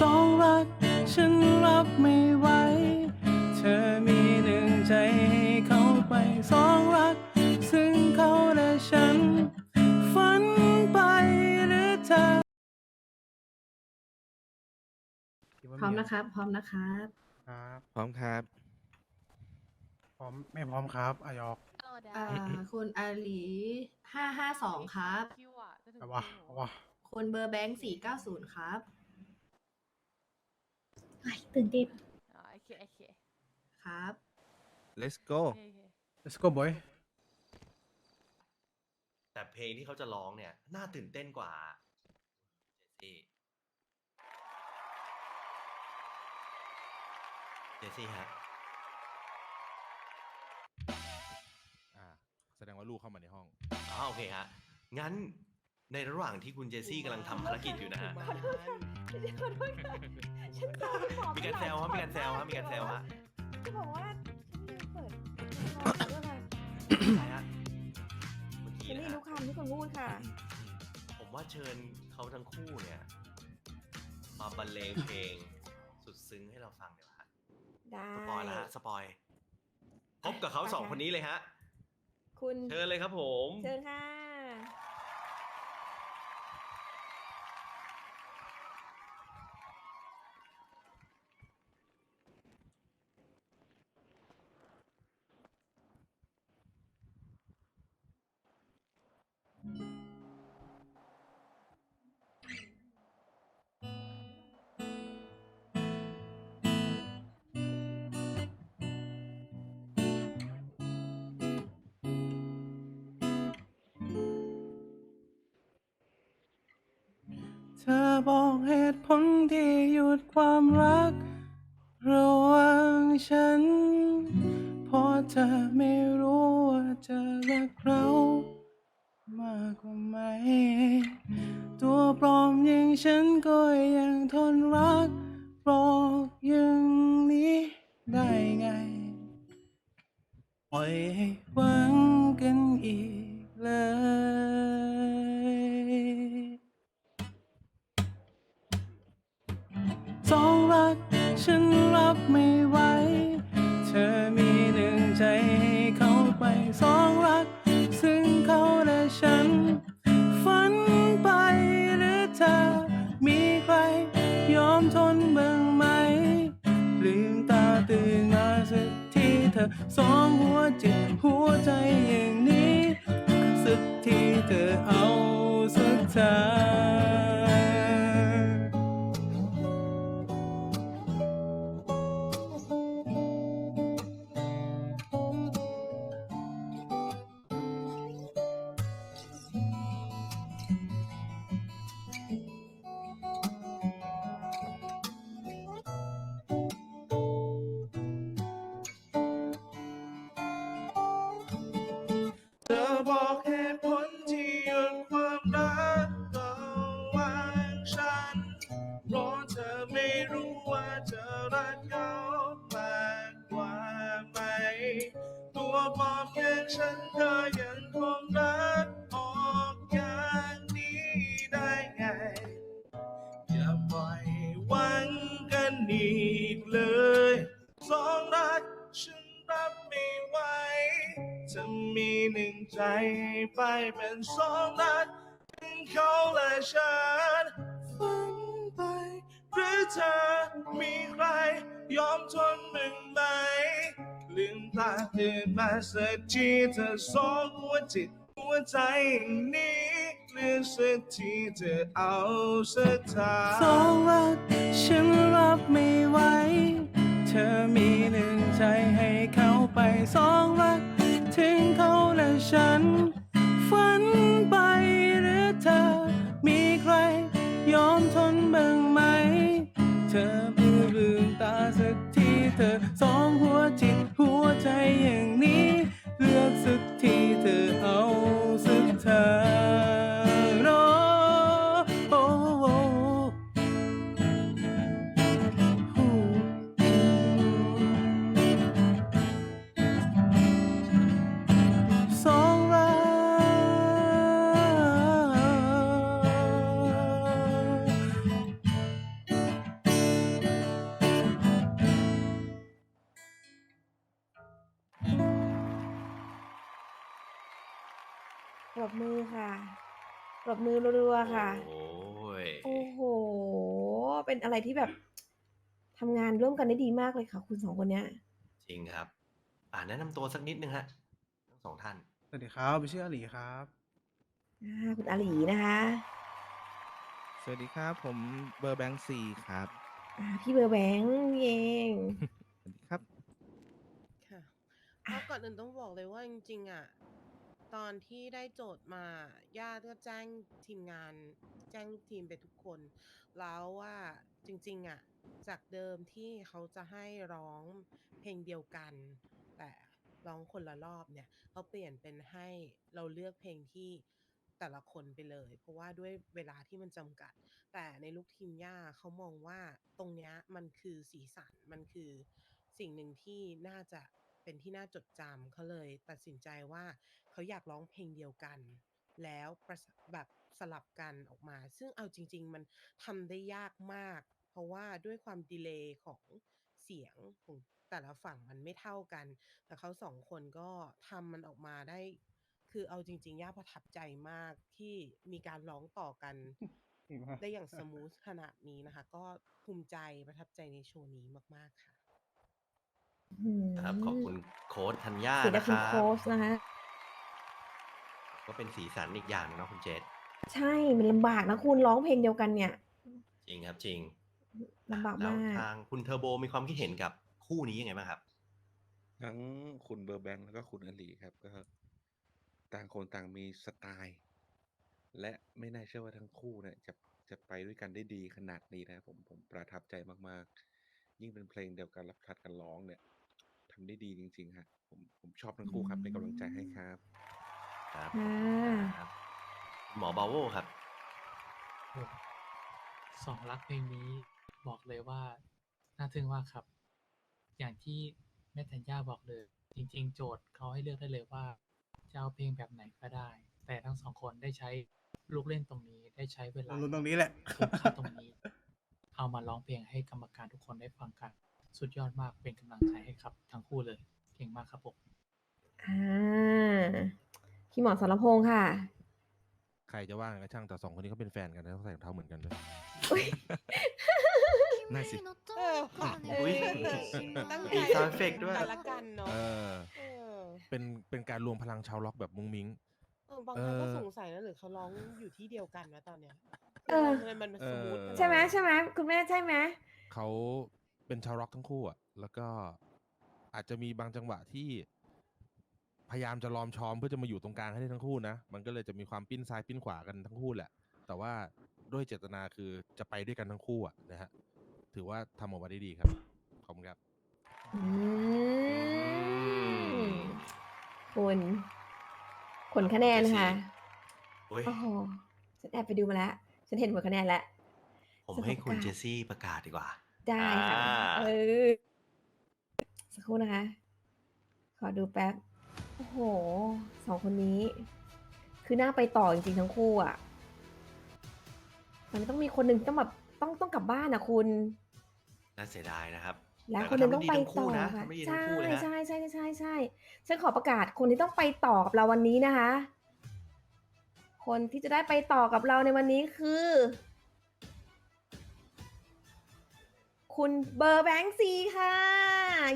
สองรัก ฉันรับไม่ไหว เธอมีหนึ่งใจให้เขาไปสองรัก ซึ่งเขาและฉัน ฝันไปหรือเธอ พร้อมนะครับ พร้อมนะครับ ครับพร้อมครับ พร้อมไม่พร้อมครับอายอก อ่า คุณอาหลีห้าห้าสองครับเอาวะเอาวะคุณเบอร์แบงค์สี่เก้าศูนย์ครับ ไอ้ตื่นเต้นโอเคโอเคครับ let's go โอเค let's go boy แต่เพลงที่เขาจะร้องเนี่ย น่าตื่นเต้นกว่าเจสซี่เจสซี่ฮะอ่าแสดงว่าลูกเข้ามาในห้อง อ๋อโอเคฮะ งั้น ในระหว่างที่คุณเจสซี่กำลังทำภารกิจอยู่นะฮะ ขอโทษค่ะขอโทษค่ะฉันตามหมอมีการแซวฮะมีการแซวฮะมีการแซวฮะจะบอกว่าฉันลืมเปิดขอโทษค่ะใช่ฮะเมื่อกี้ฉันนะไม่ฮะรู้คำที่คุณพูดค่ะ ผมว่าเชิญเขาทั้งคู่เนี่ย มาบรรเลงเพลง สุดซึ้งให้เราฟังเดี๋ยวาฮะได้สปอยแล้วฮะสปอย พบกับเขาสองคนนี้เลยฮะ คุณเชิญเลยครับผม เชิญค่ะ เธอบอกเหตุผลที่หยุดความรัก ระหว่างฉัน เพราะเธอไม่รู้ว่าจะรักเรามากกว่าไหม ตัวปลอมอย่างฉันก็ยังทนรักปลอกอย่างนี้ได้ไงปล่อยให้หวังกันอีกเลย ฉันรับไม่ไหว เธอมีหนึ่งใจให้เขาไปสองรัก ซึ่งเขาและฉัน ฝันไปหรือเธอ มีใคร ยอมทนบ้างไหม ลืมตาตื่นมาสักทีเธอสองหัวจิตหัวใจอย่างนี้ สักทีเธอเอาสักทาง จะรักเขามากกว่าไหม ตัวปลอมอย่งฉันก็ยังคงรักออกอย่างนี้ได้ไง อย่าปล่อยหวังกันอีกเลย สองรักฉันรับไม่ไหวจะมีหนึ่งใจไปเป็นสองรักทั้งเขาและฉัน เธอมีใคร ยอมทนมึงไหมลืมตาตื่นมาสักทีเธอสองหัวจิตหัวใจองนี้เลือกสักทีเธอเอาสักทางสองรักฉันรับไม่ไหวเธอมีหนึ่งใจให้เขาไปสองรักถึงเขาและฉัน ฝันไปหรือเธอ สองหัวจิตหัว รบมือค่ะปรบมือรัวๆค่ะ โอ้ยโอ้โห เป็นอะไรที่แบบทำงานร่วมกันได้ดีมากเลยค่ะ คุณสองคนเนี้ย จริงครับ อ่าแนะนำตัวสักนิดนึงฮะทั้งสองท่าน สวัสดีครับผมชื่ออาหลีครับ อ่าคุณอาหลีนะคะสวัสดีครับผมเบอร์แบงค์สี่ครับ อ่าพี่เบอร์แบงค์นี่เอง สวัสดีครับ ค่ะก็ก่อนอื่นต้องบอกเลยว่าจริงๆอะต อนที่ได้โจทย์มาญาติก็แจ้งทีมงาน แจ้งลูกทีมไปทุกคน แล้วว่าจริง ๆ อะ จากเดิมที่เขาจะให้ร้องเพลงเดียวกัน แต่ร้องคนละรอบเนี่ยเขาเปลี่ยนเป็นให้เราเลือกเพลงที่แต่ละคนไปเลย เพราะว่าด้วยเวลาที่มันจำกัด แต่ในลูกทีมย่าเขามองว่าตรงเนี้ยมันคือสีสันมันคือสิ่งหนึ่งที่น่าจะ เป็นที่น่าจดจำเขาเลยตัดสินใจว่าเขาอยากร้องเพลงเดียวกัน แล้วประสแบบสลับกันออกมา ซึ่งเอาจริง ๆ มันทำได้ยากมาก เพราะว่าด้วยความดีเลย์ของเสียงของแต่ละฝั่งมันไม่เท่ากัน แต่เขาสองคนก็ทำมันออกมาได้ คือเอาจริง ๆ ย่าประทับใจมากที่มีการร้องต่อกันเก่งมากได้อย่างสมูทขนาดนี้นะคะ ก็ภูมิใจประทับใจในโชว์นี้มาก ๆ ค่ะ อืมครับ ขอบคุณโค้ดธัญญาเสียดายนะคคุณรับ โค้ชนะคะ ก็เป็นสีสันอีกอย่างหนึงเนาะคุณเจษใช่ มันลำบากนะคุณร้องเพลงเดียวกันเนี่ยจริงครับจริง ลำบากแล้วมาก ทางคุณเทอร์โบมีความคิดเห็นกับคู่นี้ยังไงบ้างครับ ทั้งคุณเบอร์แบงค์แล้วก็คุณอลีครับ ก็ ต่างคนต่างมีสไตล์ และไม่น่าเชื่อว่าทั้งคู่เนี่ยจะจะไปด้วยกันได้ดีขนาดนี้นะครับผมผมประทับใจมากๆ ยิ่งเป็นเพลงเดียวกันรับทัดกันร้องเนี่ย ทำได้ดีจริง ๆ ฮะ ผมผมชอบทั้งคู่ครับเป็นกำลังใจให้ครับ ครับค่ะครับ หมอบาโวครับโอ้สองรักเพลงนี้บอกเลยว่า น่าทึ่งมากครับ อย่างที่แม่ธัญญาบอกเลย จริง ๆ โจทย์เขาให้เลือกได้เลยว่าจะเอาเพลงแบบไหนก็ได้ แต่ทั้งสองคนได้ใช้ลูกเล่นตรงนี้ได้ใช้เวลาลุ้นตรงนี้แหละคุ้มค่าตรงนี้ เอามาร้องเพลงให้กรรมการทุกคนได้ฟังกัน สุดยอดมากเป็นกำลังใจให้ครับ ทั้งคู่เลย เก่งมากครับผมอ่าพี่หมอสรพงษ์ค่ะ ใครจะว่าไงก็ช่างแต่สองคนนี้เขาเป็นแฟนกันนะต้องใส่รองเท้าเหมือนกันด้วยน่าสิเออค่ะอุ๊ยตั้งใจมี sound effect ด้วยกันละกันเนาะเออ เออเป็นเป็นการรวมพลังชาวล็อกแบบมุ้งมิ้ง เออบางครั้งก็เออสงสัยนะหรือเขาร้องอยู่ที่เดียวกันวะตอนเนี้ยเออ ทำไมมันสมูทขนาดนั้น ใช่ไหมใช่ไหมคุณแม่ใช่ไหม เขา เป็นชาวร็อกทั้งคู่อะแล้วก็อาจจะมีบางจังหวะที่พยายามจะล้อมชอมเพื่อจะมาอยู่ตรงกลางให้ได้ทั้งคู่นะ มันก็เลยจะมีความปิ้นซ้ายปิ้นขวากันทั้งคู่แหละ แต่ว่าด้วยเจตนาคือจะไปด้วยกันทั้งคู่อะนะฮะ ถือว่าทำออกมาได้ดีครับ ขอบคุณครับ อืมคุณผลคะแนนค่ะ โอ้ยโอ้โห ฉันแอบไปดูมาแล้ว ฉันเห็นผลคะแนนแล้ว ผมให้คุณสมการเจสซี่ประกาศดีกว่า ได้ค่ะอ่า เออสักครู่นะคะ ขอดูแป๊บ โอ้โหสองคนนี้ คือน่าไปต่อจริงๆทั้งคู่อะ มันต้องมีคนหนึ่งต้องแบบต้องต้องกลับบ้านนะคุณ น่าเสียดายนะครับ แล้วต่คนหนึงต้องไปทำด้ดีทั้ต่อคู่นะค่ะทำได้ดีใช่ทั้งคู่เลยฮะใช่ใช่ใช่ใช่ฉันขอประกาศคนที่ต้องไปต่อกับเราวันนี้นะคะ คนที่จะได้ไปต่อกับเราในวันนี้คือ คุณเบอร์แบงค์ซีค่ะ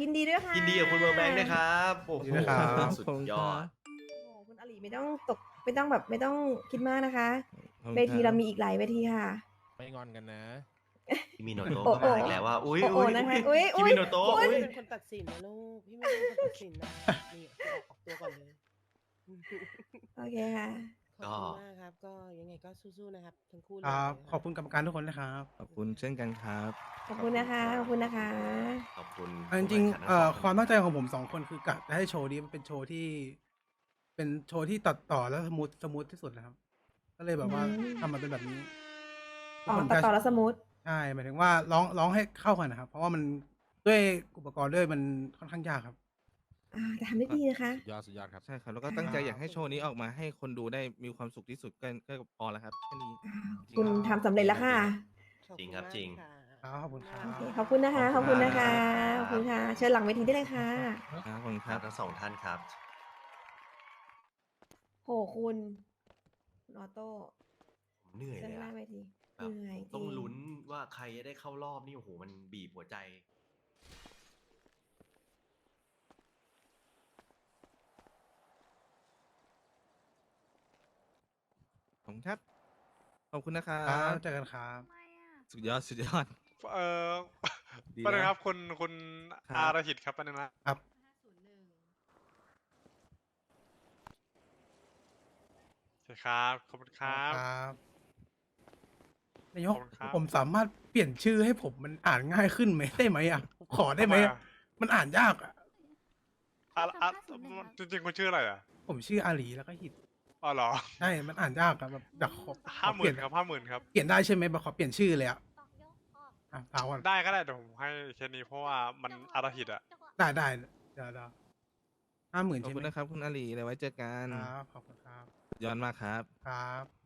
ยินดีด้วยค่ะยินดีกับคุณเบอร์แบงค์นะครับโอ้โหยินดีนะครับ สุดยอดโอ้คุณอลีไม่ต้องตกไม่ต้องแบบไม่ต้องคิดมากนะคะขอบคุณเวทีครับเรามีอีกหลายเวทีค่ะ ไม่งอนกันนะพี่มิโนโตะโอ้ก็โอ้มาอีกแล้วว่าอุ้ยโอ้อุ้ยนะคะอุ๊ยอุ๊พี่ยมิโนโตะอุ๊ยอุ้ยพี่เป็นคนตัดสินนะลูกพี่ไม่ได้เป็นคนตัดสินนะนี่คือออกตัวก่อนเลยโอเคค่ะข อบคุณมากครับ ก็ยังไงก็สู้ๆนะครับ ทั้งคู่เลยครับ นะขอบคุณกรรมการทุกคนนะครับ ขอบคุณเช่นกันครับ ขอบคุณนะคะ ขอบคุณนะคะ ขอบคุณเอาจริงผู้แข่ขันๆเอ่อทั้งสงความตั้งใจของผมสองคนคือกะจะให้โชว์นี้มันเป็นโชว์ที่ เป็นโชว์ที่ตัดต่อแล้วสมูทสมูทที่สุดนะครับ ก็เลยแบบว่าอืม ทำมาเป็นแบบนี้อ๋อทุกคนตัดก็ต่อแล้วสมูท ใช่หมายถึงว่าร้องร้องให้เข้ากันนะครับ เพราะว่ามันด้วยอุปกรณ์ด้วยมันค่อนข้างยากครับ อ่าแต่ทำได้ดีนะคะ สุดยอดสุดยอดครับ ใช่ครับแล้วก็ตั้งใจอยากให้โชว์นี้ออกมาให้คนดูได้มีความสุขที่สุดก็ก็พอแล้วครับแค่นี้จริง คุณทำสำเร็จแล้วค่ะขอจริงณครับมากจริงค่ะครับขอบคุณครับโอเคขอบคุณนะคะ ขอบคุณนะคะ ขอบคุณค่ะ เชิญหลังเวทีได้เลยค่ะ ครับขอบคุณคครัรับบ ทั้งสองท่านครับ โหคุณคุณออโต้ผมเหนื่อยเชิญเลยหน้าอะเวทีแบบเหนื่อยต้องจริลุ้นว่าใครจะได้เข้ารอบนี่โอ้โหมันบีบหัวใจ ขอบคุณครับ ขอบคุณนะครัครับบเจอกันครับสุดยอดสุดยอดเออดีประเด็นแล้วครับคุณคุณครับ อารหิตครับประเด็นนะครับโอเคครับ ขอบคุณครับครับนายกขอบคุณครับ ผมสามารถเปลี่ยนชื่อให้ผมมันอ่านง่ายขึ้นไหมได้ไหมอะขอได้ไหมอะมันอ่านยากอะอาอาจริงๆคุณชื่ออะไรอะ ผมชื่ออาลีแล้วก็หิต อ๋อเหรอใช่ มันอ่านยากครับแบบอยากขอขห้าอหเปลี่มื่ยนนครับห้าหมื่นครับ เปลี่ยนได้ใช่ไหมแบบขอเปลี่ยนชื่อเลยอะอะเปล่าก่อนได้ก็ได้เดี๋ยวผมให้แค่นี้เพราะว่ามันอารหิตอะได้ได้เดี๋ยวเดี๋ยวห้าหมื่นขอบใช่ไหคุมณนะครับ คุณอาลีเดี๋ยวไว้เจอกัน ครับขอบคุณครับย้อนมากครับ ครับ